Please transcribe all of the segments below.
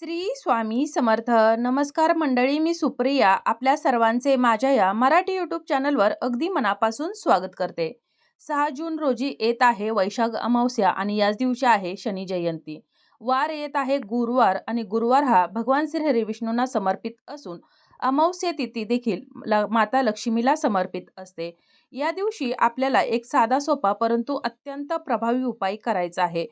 श्री स्वामी समर्थ. नमस्कार मंडळी मी सुप्रिया. आपल्या सर्वांचे माझ्या या मराठी यूट्यूब चॅनलवर अगदी मनापासून स्वागत करते. सहा जून रोजी येत आहे वैशाख अमावस्या आणि याच दिवशी आहे शनी जयंती. वार येत आहे गुरुवार आणि गुरुवार हा भगवान श्री हरी विष्णूंना समर्पित असून अमावस्या तिथी देखील ल माता लक्ष्मीला समर्पित असते. या दिवशी आपल्याला एक साधा सोपा परंतु अत्यंत प्रभावी उपाय करायचा आहे.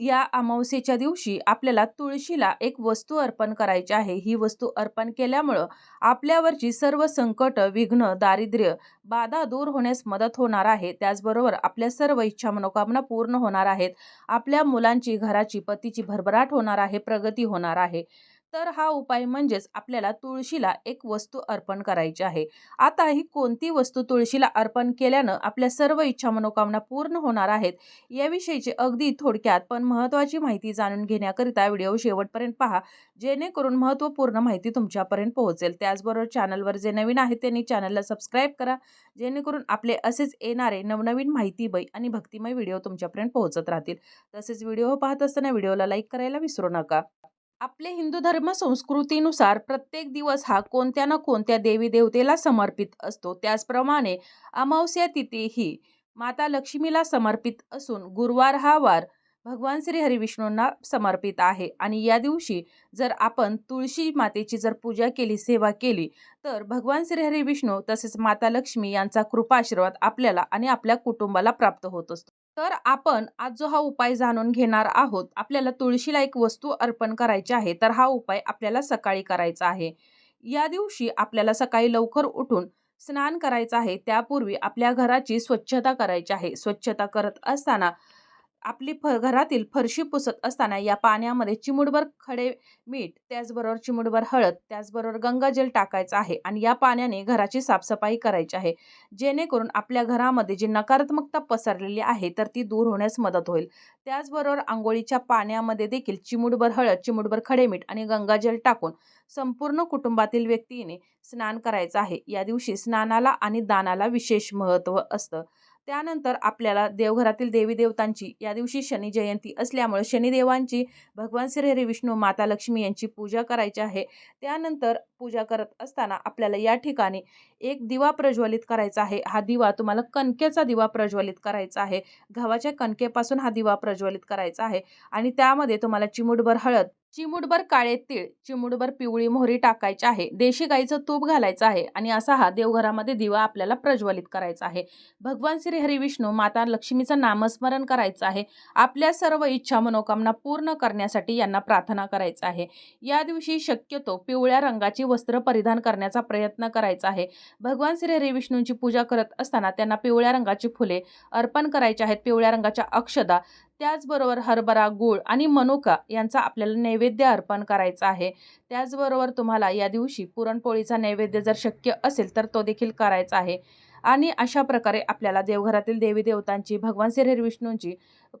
या अमावस्येच्या दिवशी आपल्याला तुळशीला एक वस्तू अर्पण करायची आहे. ही वस्तू अर्पण केल्यामुळं आपल्यावरची सर्व संकट विघ्न दारिद्र्य बाधा दूर होण्यास मदत होणार आहे. त्याचबरोबर आपल्या सर्व इच्छा मनोकामना पूर्ण होणार आहेत. आपल्या मुलांची घराची पतीची भरभराट होणार आहे प्रगती होणार आहे. तर हा उपाय म्हणजेच आपल्याला तुळशीला एक वस्तू अर्पण करायची आहे. आता ही कोणती वस्तू तुळशीला अर्पण केल्यानं आपल्या सर्व इच्छा मनोकामना पूर्ण होणार आहेत? याविषयीची अगदी थोडक्यात पण महत्त्वाची माहिती जाणून घेण्याकरिता व्हिडिओ शेवटपर्यंत पहा. जेणेकरून महत्त्वपूर्ण माहिती तुमच्यापर्यंत पोहोचेल. त्याचबरोबर चॅनलवर जे नवीन आहेत त्यांनी चॅनलला सबस्क्राईब करा. जेणेकरून आपले असेच येणारे नवनवीन माहितीमय आणि भक्तिमय व्हिडिओ तुमच्यापर्यंत पोहोचत राहतील. तसेच व्हिडिओ पाहत असताना व्हिडिओला लाईक करायला विसरू नका. आपले हिंदू धर्म संस्कृतीनुसार प्रत्येक दिवस हा कोणत्या ना कोणत्या देवी देवतेला समर्पित असतो. त्याचप्रमाणे अमावस्या तिथी ही माता लक्ष्मीला समर्पित असून गुरुवार हा वार भगवान श्री हरिविष्णूंना समर्पित आहे. आणि या दिवशी जर आपण तुळशी मातेची जर पूजा केली सेवा केली तर भगवान श्री हरिविष्णू तसेच माता लक्ष्मी यांचा कृपाशीर्वाद आपल्याला आणि आपल्या कुटुंबाला प्राप्त होत असतो. तर आपण आज जो हा उपाय जाणून घेणार आहोत आपल्याला तुळशीला एक वस्तू अर्पण करायची आहे तर हा उपाय आपल्याला सकाळी करायचा आहे. या दिवशी आपल्याला सकाळी लवकर उठून स्नान करायचं आहे त्यापूर्वी आपल्या घराची स्वच्छता करायची आहे. स्वच्छता करत असताना आपली फ घरातील फरशी पुसत असताना या पाण्यामध्ये चिमुडभर खडे मीठ त्याचबरोबर चिमुडभर हळद त्याचबरोबर गंगाजल टाकायचं आहे आणि या पाण्याने घराची साफसफाई करायची आहे. जेणेकरून आपल्या घरामध्ये जी नकारात्मकता पसरलेली आहे तर ती दूर होण्यास मदत होईल. त्याचबरोबर आंघोळीच्या पाण्यामध्ये देखील चिमुडभर हळद चिमुडभर खडे मीठ आणि गंगाजल टाकून संपूर्ण कुटुंबातील व्यक्तीने स्नान करायचं आहे. या दिवशी स्नानाला आणि दानाला विशेष महत्त्व असतं. त्यानंतर आपल्याला देवघरातील देवी देवतांची या दिवशी शनी जयंती असल्यामुळे शनिदेवांची भगवान श्री हरी विष्णू माता लक्ष्मी यांची पूजा करायची आहे. त्यानंतर पूजा करत असताना आपल्याला या ठिकाणी एक दिवा प्रज्वलित करायचा आहे. हा दिवा तुम्हाला कणकेचा दिवा प्रज्वलित करायचा आहे. गव्हाच्या कणकेपासून हा दिवा प्रज्वलित करायचा आहे. आणि त्यामध्ये तुम्हाला चिमुटभर हळद चिमुटभर काळे तीळ चिमुटभर पिवळी मोहरी टाकायची आहे. देशी गाईचं तूप घालायचं आहे आणि असा हा देवघरामध्ये दिवा आपल्याला प्रज्वलित करायचा आहे. भगवान श्री हरी विष्णू माता लक्ष्मीचं नामस्मरण करायचं आहे. आपल्या सर्व इच्छा मनोकामना पूर्ण करण्यासाठी यांना प्रार्थना करायचं आहे. या दिवशी शक्यतो पिवळ्या रंगाची वस्त्र परिधान करण्याचा प्रयत्न करायचा आहे. भगवान श्री हरी विष्णूंची पूजा करत असताना त्यांना पिवळ्या रंगाची फुले अर्पण करायची आहेत. पिवळ्या रंगाच्या अक्षदा त्याचबरोबर हरभरा गूळ आणि मनुका यांचा आपल्याला नैवेद्य अर्पण करायचा आहे. त्याचबरोबर तुम्हाला या दिवशी पुरणपोळीचा नैवेद्य जर शक्य असेल तर तो देखील करायचा आहे. आणि अशा प्रकारे आपल्याला देवघरातील देवी देवतांची भगवान श्री विष्णूंची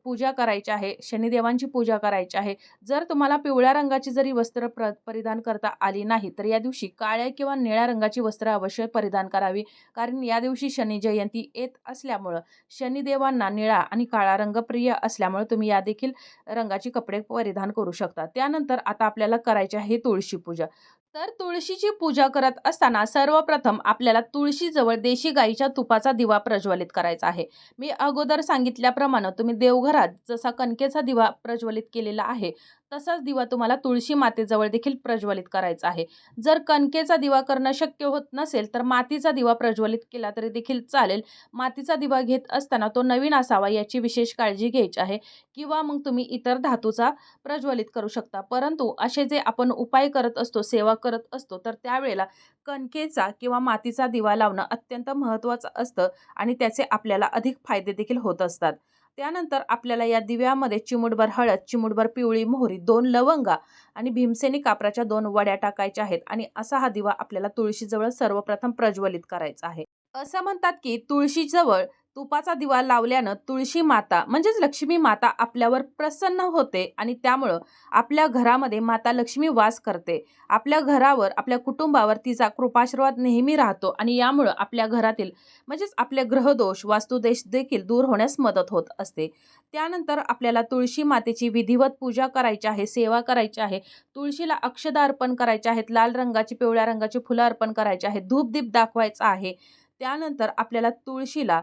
पूजा करायची आहे शनिदेवांची पूजा करायची आहे. जर तुम्हाला पिवळ्या रंगाची जरी वस्त्र प्र परिधान करता आली नाही तर या दिवशी काळ्या किंवा निळ्या रंगाची वस्त्र अवश्य परिधान करावी. कारण या दिवशी शनी जयंती येत असल्यामुळं शनिदेवांना निळा आणि काळा रंग प्रिय असल्यामुळे तुम्ही या देखील रंगाची कपडे परिधान करू शकता. त्यानंतर आता आपल्याला करायची आहे तुळशी पूजा. तर तुळशीची पूजा करत असताना सर्वप्रथम आपल्याला तुळशीजवळ देशी गाईच्या तुपाचा दिवा प्रज्वलित करायचा आहे. मी अगोदर सांगितल्याप्रमाणे तुम्ही देव देवघरात जसा कणकेचा दिवा प्रज्वलित केलेला आहे तसाच दिवा तुम्हाला तुळशी मातेजवळ देखील प्रज्वलित करायचा आहे. जर कणकेचा दिवा करणं शक्य होत नसेल तर मातीचा दिवा प्रज्वलित केला तरी देखील चालेल. मातीचा दिवा घेत असताना तो नवीन असावा याची विशेष काळजी घ्यायची आहे किंवा मग तुम्ही इतर धातूचा प्रज्वलित करू शकता. परंतु असे जे आपण उपाय करत असतो सेवा करत असतो तर त्यावेळेला कणकेचा किंवा मातीचा दिवा लावणं अत्यंत महत्त्वाचं असतं आणि त्याचे आपल्याला अधिक फायदे देखील होत असतात. त्यानंतर आपल्याला या दिव्यामध्ये चिमुटभर हळद चिमुटभर पिवळी मोहरी दोन लवंगा आणि भीमसेनी कापराच्या दोन वड्या टाकायच्या आहेत आणि असा हा दिवा आपल्याला तुळशीजवळ सर्वप्रथम प्रज्वलित करायचा आहे. असं म्हणतात की तुळशीजवळ तुपाचा दिवा लावल्यानं तुळशी माता म्हणजेच लक्ष्मी माता आपल्यावर प्रसन्न होते आणि त्यामुळं आपल्या घरामध्ये माता लक्ष्मी वास करते. आपल्या घरावर आपल्या कुटुंबावर तिचा कृपाशीर्वाद नेहमी राहतो आणि यामुळं आपल्या घरातील म्हणजेच आपले ग्रहदोष वास्तुदेश देखील दूर होण्यास मदत होत असते. त्यानंतर आपल्याला तुळशी मातेची विधिवत पूजा करायची आहे सेवा करायची आहे. तुळशीला अक्षदा अर्पण करायचे आहेत लाल रंगाची पिवळ्या रंगाची फुलं अर्पण करायची आहेत धूपदीप दाखवायचा आहे. त्यानंतर आपल्याला तुळशीला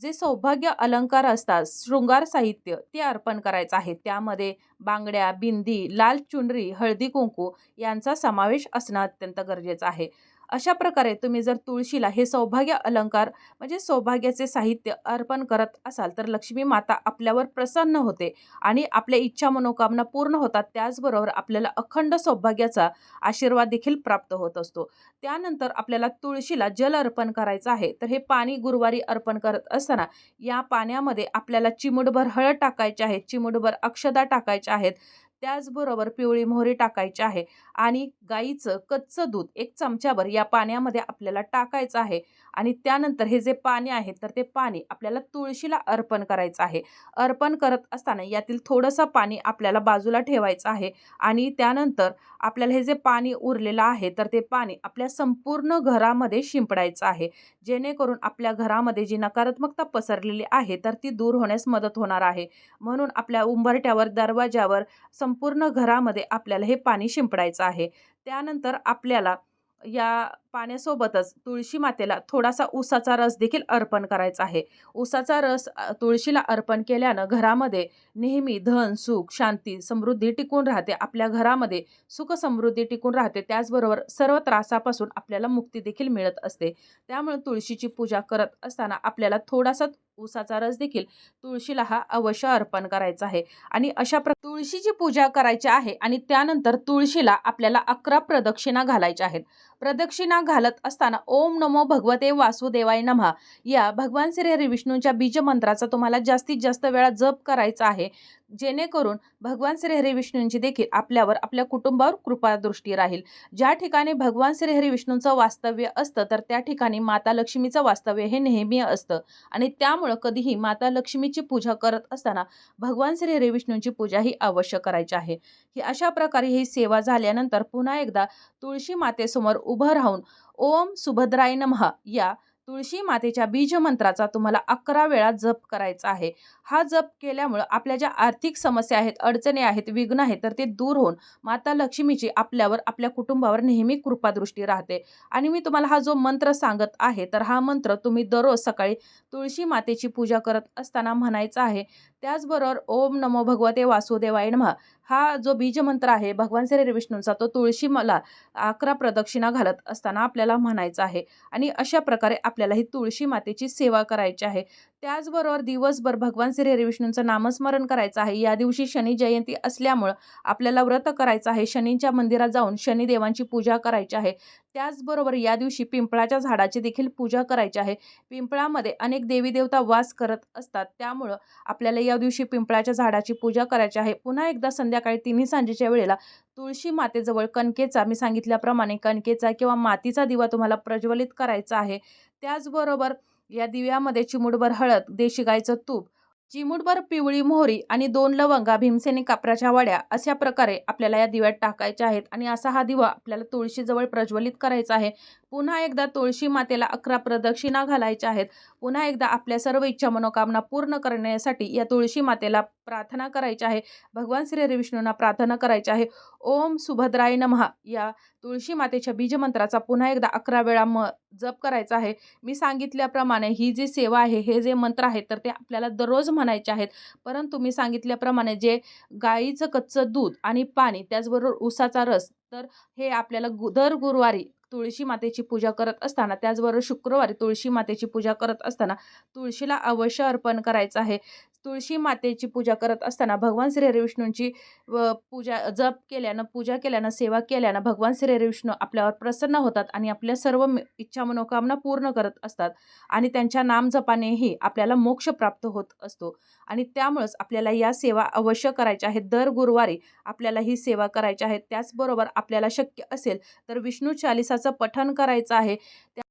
जे सौभाग्य अलंकार असतात शृंगार साहित्य ते अर्पण करायचं आहे. त्यामध्ये बांगड्या बिंदी लाल चुनरी हळदी कुंकू यांचा समावेश असणं अत्यंत गरजेचं आहे. अशा प्रकारे तुम्ही जर तुळशीला हे सौभाग्य अलंकार म्हणजे सौभाग्याचे साहित्य अर्पण करत असाल तर लक्ष्मी माता आपल्यावर प्रसन्न होते आणि आपल्या इच्छा मनोकामना पूर्ण होतात. त्याचबरोबर आपल्याला अखंड सौभाग्याचा आशीर्वाद देखील प्राप्त होत असतो. त्यानंतर आपल्याला तुळशीला जल अर्पण करायचं आहे. तर हे पाणी गुरुवारी अर्पण करत असताना या पाण्यामध्ये आपल्याला चिमुडभर हळद टाकायची आहे चिमुडभर अक्षदा टाकायच्या आहेत. त्याचबरोबर पिवळी मोहरी टाकायची आहे आणि गाईचं कच्चं दूध एक चमच्याभर या पाण्यामध्ये आपल्याला टाकायचं आहे. आणि त्यानंतर हे जे पाणी आहे तर ते पाणी आपल्याला तुळशीला अर्पण करायचं आहे. अर्पण करत असताना यातील थोडंसं पाणी आपल्याला बाजूला ठेवायचं आहे आणि त्यानंतर आपल्याला हे जे पाणी उरलेलं आहे तर ते पाणी आपल्या संपूर्ण घरामध्ये शिंपडायचं आहे. जेणेकरून आपल्या घरामध्ये जी नकारात्मकता पसरलेली आहे तर ती दूर होण्यास मदत होणार आहे. म्हणून आपल्या उंबरट्यावर दरवाजावर संपूर्ण घरामध्ये आपल्याला हे पाणी शिंपडायचं आहे. त्यानंतर आपल्याला या पाण्यासोबतच तुळशी मातेला थोडासा ऊसाचा रस देखील अर्पण करायचा आहे. ऊसाचा रस तुळशीला अर्पण केल्यानं घरामध्ये नेहमी धन सुख शांती समृद्धी टिकून राहते. आपल्या घरामध्ये सुख समृद्धी टिकून राहते. त्याचबरोबर सर्व त्रासापासून आपल्याला मुक्ती देखील मिळत असते. त्यामुळे तुळशीची पूजा करत असताना आपल्याला थोडासा ऊसाचा रस देखील तुळशीला हा अवश्य अर्पण करायचा आहे. आणि अशा प्र तुळशीची पूजा करायची आहे आणि त्यानंतर तुळशीला आपल्याला अकरा प्रदक्षिणा घालायच्या आहेत. प्रदक्षिणा घालत असताना ओम नमो भगवते वासुदेवाय नमः. या भगवान श्री हरी विष्णूंच्या बीजमंत्राचा तुम्हाला जास्तीत जास्त वेळा जप करायचा आहे. जेणेकरून भगवान श्री हरी विष्णूंची देखील आपल्यावर आपल्या कुटुंबावर कृपादृष्टी राहील. ज्या ठिकाणी भगवान श्री हरी विष्णूंचं वास्तव्य असतं तर त्या ठिकाणी माता लक्ष्मीचं वास्तव्य हे नेहमी असतं. आणि त्यामुळं कधीही माता लक्ष्मीची पूजा करत असताना भगवान श्री हरी विष्णूंची पूजा ही अवश्य करायची आहे. ही अशा प्रकारे ही सेवा झाल्यानंतर पुन्हा एकदा तुळशी मातेसमोर उभं राहून ओम सुभद्राय नमः या तुळशी मातेच्या बीज मंत्राचा तुम्हाला अकरा वेळा जप करायचा आहे. हा जप केल्यामुळं आपल्या ज्या आर्थिक समस्या आहेत अडचणी आहेत विघ्न आहेत तर ते दूर होऊन माता लक्ष्मीची आपल्यावर आपल्या कुटुंबावर नेहमी कृपादृष्टी राहते. आणि मी तुम्हाला हा जो मंत्र सांगत आहे तर हा मंत्र तुम्ही दररोज सकाळी तुळशी मातेची पूजा करत असताना म्हणायचा आहे त्याचबरोबर ओम नमो भगवते वासुदेवाय नमः. हा जो बीजमंत्र आहे भगवान श्री विष्णूंचा तो तुळशी मला अकरा प्रदक्षिणा घालत असताना आपल्याला म्हणायचा आहे. आणि अशा प्रकारे आपल्याला ही तुळशी मातेची सेवा करायची आहे. त्याचबरोबर दिवसभर भगवान श्री हरिविष्णूंचं नामस्मरण करायचं आहे. या दिवशी शनी जयंती असल्यामुळं आपल्याला व्रत करायचं आहे. शनीच्या मंदिरात जाऊन शनिदेवांची पूजा करायची आहे. त्याचबरोबर या दिवशी पिंपळाच्या झाडाची देखील पूजा करायची आहे. पिंपळामध्ये अनेक देवी देवता वास करत असतात. त्यामुळं आपल्याला या दिवशी पिंपळाच्या झाडाची पूजा करायची आहे. पुन्हा एकदा संध्याकाळी तिन्ही सांजेच्या वेळेला तुळशी मातेजवळ कणकेचा मी सांगितल्याप्रमाणे कणकेचा किंवा मातीचा दिवा तुम्हाला प्रज्वलित करायचा आहे. त्याचबरोबर या दिव्यामध्ये चिमुटभर हळद देशी गाईचं तूप चिमुटभर पिवळी मोहरी आणि दोन लवंगा भीमसेनी कापराच्या वड्या अशा प्रकारे आपल्याला या दिव्यात टाकायच्या आहेत आणि असा हा दिवा आपल्याला तुळशीजवळ प्रज्वलित करायचा आहे. पुन्हा एकदा तुळशी मातेला अकरा प्रदक्षिणा घालायच्या आहेत. पुन्हा एकदा आपल्या सर्व इच्छा मनोकामना पूर्ण करण्यासाठी या तुळशी मातेला प्रार्थना करायची आहे. भगवान श्री हरिविष्णूंना प्रार्थना करायची आहे. ओम सुभद्राय नमः. या तुळशी मातेच्या बीजमंत्राचा पुन्हा एकदा अकरा वेळा म जप करायचा आहे. मी सांगितल्याप्रमाणे ही जी सेवा आहे हे जे मंत्र आहेत तर ते आपल्याला दररोज म्हणायचे आहेत. परंतु मी सांगितल्याप्रमाणे जे गाईचं कच्चं दूध आणि पाणी त्याचबरोबर उसाचा रस तर हे आपल्याला गु दर गुरुवारी तुळशी मातेची पूजा करत असताना त्याचबरोबर शुक्रवारी तुळशी मातेची पूजा करत असताना तुळशीला अवश्य अर्पण करायचं आहे. तुळशी मातेची पूजा करत असताना भगवान श्री हरिविष्णूंची व पूजा जप केल्यानं पूजा केल्यानं सेवा केल्यानं भगवान श्री हरिविष्णू आपल्यावर प्रसन्न होतात आणि आपल्या सर्व इच्छा मनोकामना पूर्ण करत असतात आणि त्यांच्या नाम जपानेही आपल्याला मोक्ष प्राप्त होत असतो. आणि त्यामुळंच आपल्याला या सेवा अवश्य करायच्या आहेत. दर गुरुवारी आपल्याला ही सेवा करायची आहे त्याचबरोबर आपल्याला शक्य असेल तर विष्णू चालिसाचं पठण करायचं आहे. त्या